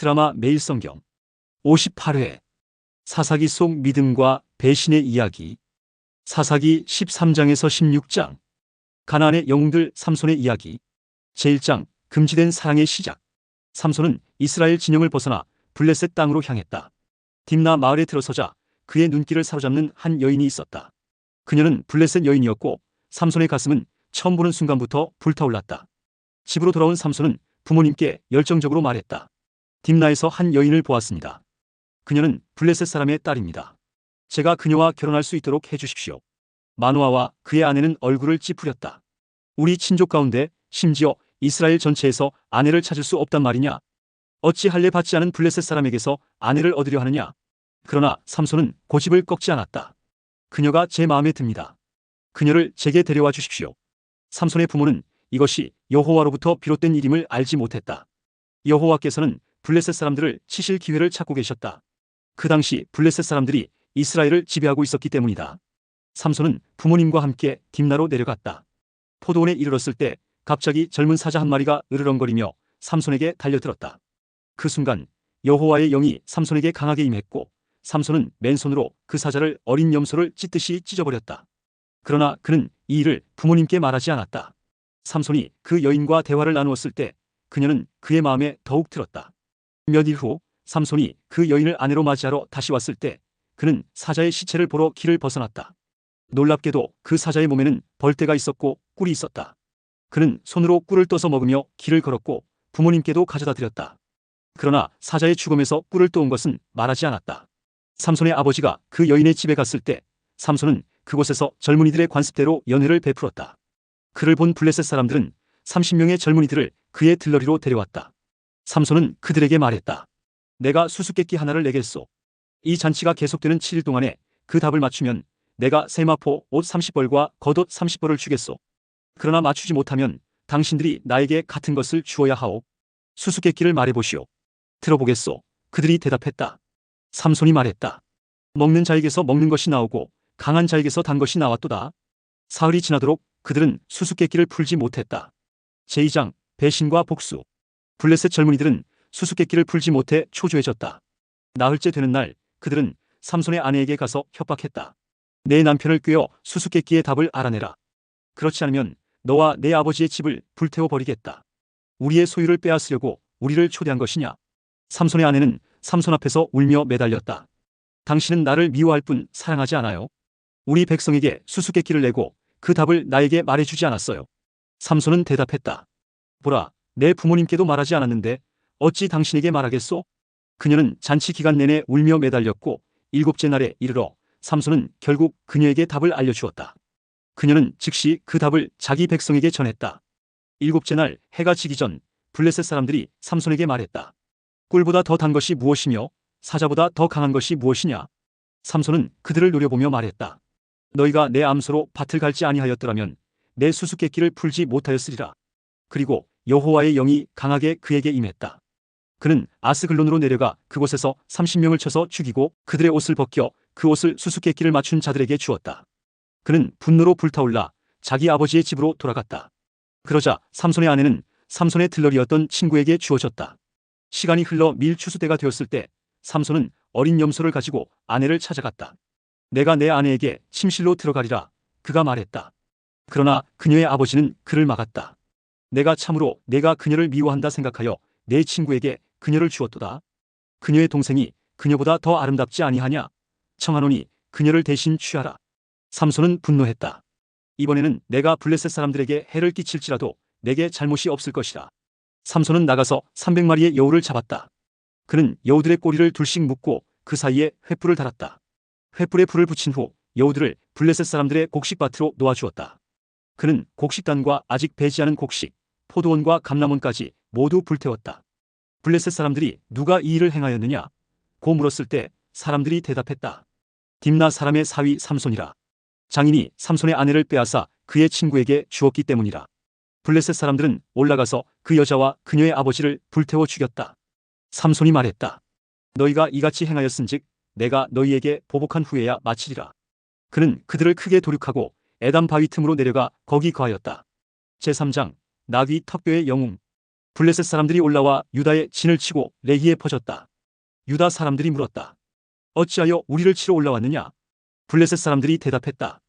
드라마 매일성경 58회 사사기 속 믿음과 배신의 이야기 사사기 13장에서 16장 가나안의 영웅들 삼손의 이야기 제1장 금지된 사랑의 시작 삼손은 이스라엘 진영을 벗어나 블레셋 땅으로 향했다. 딥나 마을에 들어서자 그의 눈길을 사로잡는 한 여인이 있었다. 그녀는 블레셋 여인이었고 삼손의 가슴은 처음 보는 순간부터 불타올랐다. 집으로 돌아온 삼손은 부모님께 열정적으로 말했다. 딥나에서 한 여인을 보았습니다. 그녀는 블레셋 사람의 딸입니다. 제가 그녀와 결혼할 수 있도록 해주십시오. 마노아와 그의 아내는 얼굴을 찌푸렸다. 우리 친족 가운데 심지어 이스라엘 전체에서 아내를 찾을 수 없단 말이냐? 어찌 할례 받지 않은 블레셋 사람에게서 아내를 얻으려 하느냐? 그러나 삼손은 고집을 꺾지 않았다. 그녀가 제 마음에 듭니다. 그녀를 제게 데려와 주십시오. 삼손의 부모는 이것이 여호와로부터 비롯된 일임을 알지 못했다. 여호와께서는 블레셋 사람들을 치실 기회를 찾고 계셨다. 그 당시 블레셋 사람들이 이스라엘을 지배하고 있었기 때문이다. 삼손은 부모님과 함께 딥나로 내려갔다. 포도원에 이르렀을 때 갑자기 젊은 사자 한 마리가 으르렁거리며 삼손에게 달려들었다. 그 순간 여호와의 영이 삼손에게 강하게 임했고 삼손은 맨손으로 그 사자를 어린 염소를 찢듯이 찢어버렸다. 그러나 그는 이 일을 부모님께 말하지 않았다. 삼손이 그 여인과 대화를 나누었을 때 그녀는 그의 마음에 더욱 들었다. 몇 일 후 삼손이 그 여인을 아내로 맞이하러 다시 왔을 때 그는 사자의 시체를 보러 길을 벗어났다. 놀랍게도 그 사자의 몸에는 벌떼가 있었고 꿀이 있었다. 그는 손으로 꿀을 떠서 먹으며 길을 걸었고 부모님께도 가져다 드렸다. 그러나 사자의 죽음에서 꿀을 떠온 것은 말하지 않았다. 삼손의 아버지가 그 여인의 집에 갔을 때 삼손은 그곳에서 젊은이들의 관습대로 연회를 베풀었다. 그를 본 블레셋 사람들은 30명의 젊은이들을 그의 들러리로 데려왔다. 삼손은 그들에게 말했다. 내가 수수께끼 하나를 내겠소. 이 잔치가 계속되는 7일 동안에 그 답을 맞추면 내가 세마포 옷 30벌과 겉옷 30벌을 주겠소. 그러나 맞추지 못하면 당신들이 나에게 같은 것을 주어야 하오. 수수께끼를 말해보시오. 들어보겠소. 그들이 대답했다. 삼손이 말했다. 먹는 자에게서 먹는 것이 나오고 강한 자에게서 단 것이 나왔도다. 사흘이 지나도록 그들은 수수께끼를 풀지 못했다. 제2장 배신과 복수 블레셋 젊은이들은 수수께끼를 풀지 못해 초조해졌다. 나흘째 되는 날 그들은 삼손의 아내에게 가서 협박했다. 내 남편을 꿰어 수수께끼의 답을 알아내라. 그렇지 않으면 너와 내 아버지의 집을 불태워 버리겠다. 우리의 소유를 빼앗으려고 우리를 초대한 것이냐? 삼손의 아내는 삼손 앞에서 울며 매달렸다. 당신은 나를 미워할 뿐 사랑하지 않아요. 우리 백성에게 수수께끼를 내고 그 답을 나에게 말해주지 않았어요. 삼손은 대답했다. 보라, 내 부모님께도 말하지 않았는데 어찌 당신에게 말하겠소? 그녀는 잔치 기간 내내 울며 매달렸고 일곱째 날에 이르러 삼손은 결국 그녀에게 답을 알려주었다. 그녀는 즉시 그 답을 자기 백성에게 전했다. 일곱째 날 해가 지기 전 블레셋 사람들이 삼손에게 말했다. 꿀보다 더 단 것이 무엇이며 사자보다 더 강한 것이 무엇이냐? 삼손은 그들을 노려보며 말했다. 너희가 내 암소로 밭을 갈지 아니하였더라면 내 수수께끼를 풀지 못하였으리라. 그리고 여호와의 영이 강하게 그에게 임했다. 그는 아스글론으로 내려가 그곳에서 30명을 쳐서 죽이고 그들의 옷을 벗겨 그 옷을 수수께끼를 맞춘 자들에게 주었다. 그는 분노로 불타올라 자기 아버지의 집으로 돌아갔다. 그러자 삼손의 아내는 삼손의 들러리였던 친구에게 주어졌다. 시간이 흘러 밀 추수대가 되었을 때 삼손은 어린 염소를 가지고 아내를 찾아갔다. 내가 내 아내에게 침실로 들어가리라 그가 말했다. 그러나 그녀의 아버지는 그를 막았다. 내가 참으로 내가 그녀를 미워한다 생각하여 내 친구에게 그녀를 주었도다. 그녀의 동생이 그녀보다 더 아름답지 아니하냐? 청하노니 그녀를 대신 취하라. 삼손은 분노했다. 이번에는 내가 블레셋 사람들에게 해를 끼칠지라도 내게 잘못이 없을 것이라. 삼손은 나가서 300마리의 여우를 잡았다. 그는 여우들의 꼬리를 둘씩 묶고 그 사이에 횃불을 달았다. 횃불에 불을 붙인 후 여우들을 블레셋 사람들의 곡식밭으로 놓아주었다. 그는 곡식단과 아직 배지 않은 곡식, 포도원과 감람원까지 모두 불태웠다. 블레셋 사람들이 누가 이 일을 행하였느냐? 고 물었을 때 사람들이 대답했다. 딥나 사람의 사위 삼손이라. 장인이 삼손의 아내를 빼앗아 그의 친구에게 주었기 때문이라. 블레셋 사람들은 올라가서 그 여자와 그녀의 아버지를 불태워 죽였다. 삼손이 말했다. 너희가 이같이 행하였은즉 내가 너희에게 보복한 후에야 마치리라. 그는 그들을 크게 도륙하고 에담 바위 틈으로 내려가 거기 거하였다. 제3장 나귀 턱뼈의 영웅 블레셋 사람들이 올라와 유다의 진을 치고 레기에 퍼졌다. 유다 사람들이 물었다. 어찌하여 우리를 치러 올라왔느냐? 블레셋 사람들이 대답했다.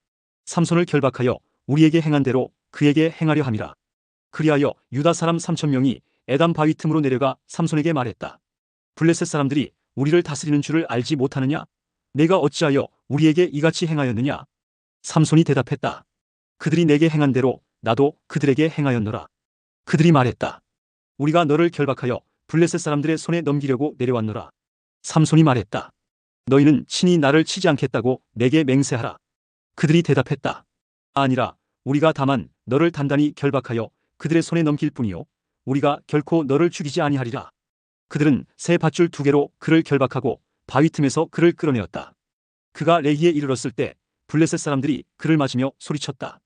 삼손을 결박하여 우리에게 행한 대로 그에게 행하려 함이라. 그리하여 유다 사람 삼천 명이 에담 바위 틈으로 내려가 삼손에게 말했다. 블레셋 사람들이 우리를 다스리는 줄을 알지 못하느냐? 내가 어찌하여 우리에게 이같이 행하였느냐? 삼손이 대답했다. 그들이 내게 행한 대로 나도 그들에게 행하였노라. 그들이 말했다. 우리가 너를 결박하여 블레셋 사람들의 손에 넘기려고 내려왔노라. 삼손이 말했다. 너희는 친히 나를 치지 않겠다고 내게 맹세하라. 그들이 대답했다. 아니라 우리가 다만 너를 단단히 결박하여 그들의 손에 넘길 뿐이요. 우리가 결코 너를 죽이지 아니하리라. 그들은 새 밧줄 두 개로 그를 결박하고 바위 틈에서 그를 끌어내었다. 그가 레기에 이르렀을 때 블레셋 사람들이 그를 맞으며 소리쳤다.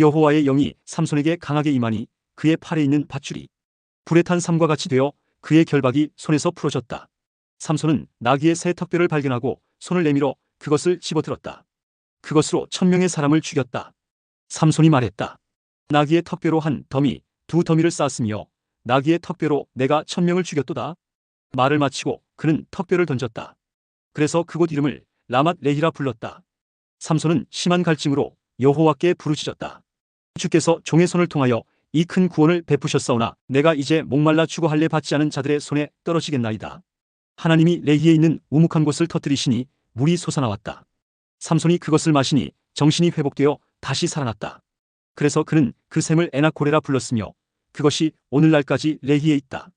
여호와의 영이 삼손에게 강하게 임하니 그의 팔에 있는 밧줄이 불에 탄 삼과 같이 되어 그의 결박이 손에서 풀어졌다. 삼손은 나귀의 새 턱뼈를 발견하고 손을 내밀어 그것을 집어들었다. 그것으로 천명의 사람을 죽였다. 삼손이 말했다. 나귀의 턱뼈로 한 더미, 두 더미를 쌓았으며 나귀의 턱뼈로 내가 천명을 죽였도다. 말을 마치고 그는 턱뼈를 던졌다. 그래서 그곳 이름을 라맛 레히라 불렀다. 삼손은 심한 갈증으로 여호와께 부르짖었다. 주께서 종의 손을 통하여 이 큰 구원을 베푸셨사오나 내가 이제 목말라 할례 받지 않은 자들의 손에 떨어지겠나이다. 하나님이 레히에 있는 우묵한 곳을 터뜨리시니 물이 솟아나왔다. 삼손이 그것을 마시니 정신이 회복되어 다시 살아났다. 그래서 그는 그 샘을 에나코레라 불렀으며 그것이 오늘날까지 레히에 있다.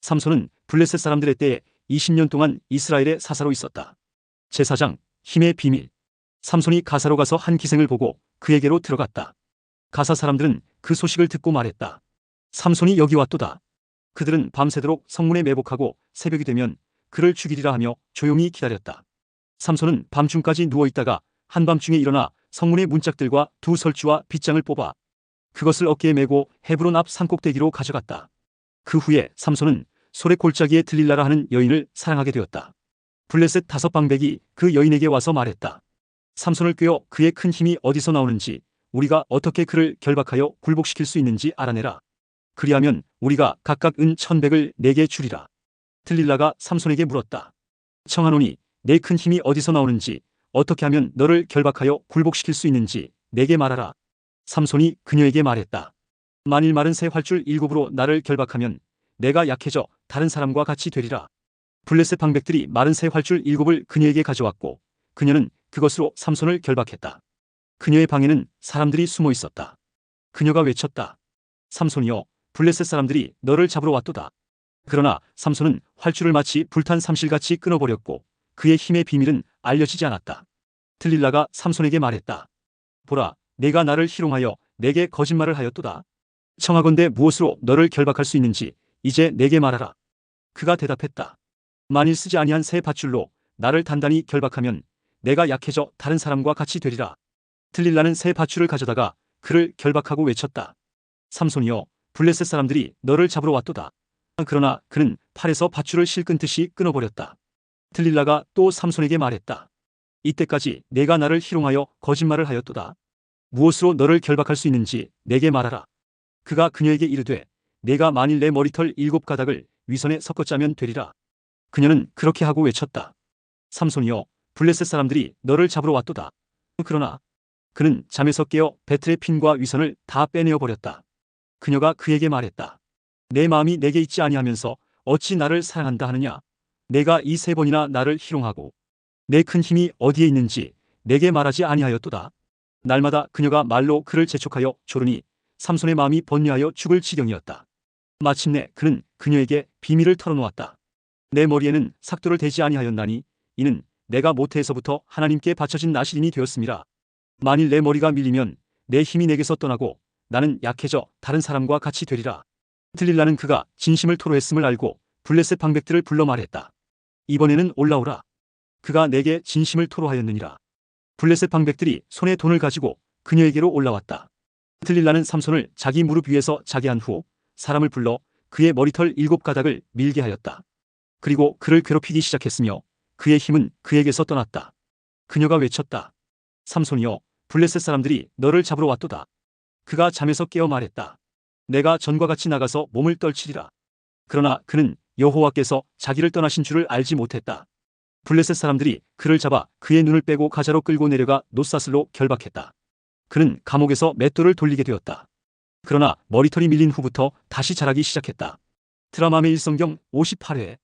삼손은 블레셋 사람들의 때에 20년 동안 이스라엘의 사사로 있었다. 제사장 힘의 비밀 삼손이 가사로 가서 한 기생을 보고 그에게로 들어갔다. 가사 사람들은 그 소식을 듣고 말했다. 삼손이 여기 왔도다. 그들은 밤새도록 성문에 매복하고 새벽이 되면 그를 죽이리라 하며 조용히 기다렸다. 삼손은 밤중까지 누워있다가 한밤중에 일어나 성문의 문짝들과 두 설주와 빗장을 뽑아 그것을 어깨에 메고 헤브론 앞 산꼭대기로 가져갔다. 그 후에 삼손은 소래 골짜기에 들릴라라 하는 여인을 사랑하게 되었다. 블레셋 다섯 방백이 그 여인에게 와서 말했다. 삼손을 꿰어 그의 큰 힘이 어디서 나오는지 우리가 어떻게 그를 결박하여 굴복시킬 수 있는지 알아내라. 그리하면 우리가 각각 은 천백을 내게 주리라. 들릴라가 삼손에게 물었다. 청하노니 내 큰 힘이 어디서 나오는지 어떻게 하면 너를 결박하여 굴복시킬 수 있는지 내게 말하라. 삼손이 그녀에게 말했다. 만일 마른 새 활줄 일곱으로 나를 결박하면 내가 약해져 다른 사람과 같이 되리라. 블레셋 방백들이 마른 새 활줄 일곱을 그녀에게 가져왔고 그녀는 그것으로 삼손을 결박했다. 그녀의 방에는 사람들이 숨어 있었다. 그녀가 외쳤다. 삼손이여 블레셋 사람들이 너를 잡으러 왔도다. 그러나 삼손은 활줄을 마치 불탄 삼실같이 끊어버렸고 그의 힘의 비밀은 알려지지 않았다. 들릴라가 삼손에게 말했다. 보라, 내가 나를 희롱하여 내게 거짓말을 하였도다. 청하건대 무엇으로 너를 결박할 수 있는지 이제 내게 말하라. 그가 대답했다. 만일 쓰지 아니한 새 밧줄로 나를 단단히 결박하면 내가 약해져 다른 사람과 같이 되리라. 들릴라는 새 밧줄을 가져다가 그를 결박하고 외쳤다. 삼손이여, 블레셋 사람들이 너를 잡으러 왔도다. 그러나 그는 팔에서 밧줄을 실끈 듯이 끊어버렸다. 들릴라가 또 삼손에게 말했다. 이때까지 내가 나를 희롱하여 거짓말을 하였도다. 무엇으로 너를 결박할 수 있는지 내게 말하라. 그가 그녀에게 이르되 내가 만일 내 머리털 일곱 가닥을 위선에 섞어 짜면 되리라. 그녀는 그렇게 하고 외쳤다. 삼손이여 블레셋 사람들이 너를 잡으러 왔도다. 그러나 그는 잠에서 깨어 베틀의 핀과 위선을 다 빼내어 버렸다. 그녀가 그에게 말했다. 내 마음이 내게 있지 아니하면서 어찌 나를 사랑한다 하느냐. 내가 이 세 번이나 나를 희롱하고 내 큰 힘이 어디에 있는지 내게 말하지 아니하였도다. 날마다 그녀가 말로 그를 재촉하여 조르니 삼손의 마음이 번뇌하여 죽을 지경이었다. 마침내 그는 그녀에게 비밀을 털어놓았다. 내 머리에는 삭도를 대지 아니하였나니 이는 내가 모태에서부터 하나님께 바쳐진 나시린이 되었습니다. 만일 내 머리가 밀리면 내 힘이 내게서 떠나고 나는 약해져 다른 사람과 같이 되리라. 들릴라는 그가 진심을 토로했음을 알고 블레셋 방백들을 불러 말했다. 이번에는 올라오라. 그가 내게 진심을 토로하였느니라. 블레셋 방백들이 손에 돈을 가지고 그녀에게로 올라왔다. 들릴라는 삼손을 자기 무릎 위에서 자게 한 후 사람을 불러 그의 머리털 일곱 가닥을 밀게 하였다. 그리고 그를 괴롭히기 시작했으며 그의 힘은 그에게서 떠났다. 그녀가 외쳤다. 삼손이여 블레셋 사람들이 너를 잡으러 왔도다. 그가 잠에서 깨어 말했다. 내가 전과 같이 나가서 몸을 떨치리라. 그러나 그는 여호와께서 자기를 떠나신 줄을 알지 못했다. 블레셋 사람들이 그를 잡아 그의 눈을 빼고 가자로 끌고 내려가 노사슬로 결박했다. 그는 감옥에서 맷돌을 돌리게 되었다. 그러나 머리털이 밀린 후부터 다시 자라기 시작했다. 드라마 매일 성경 58회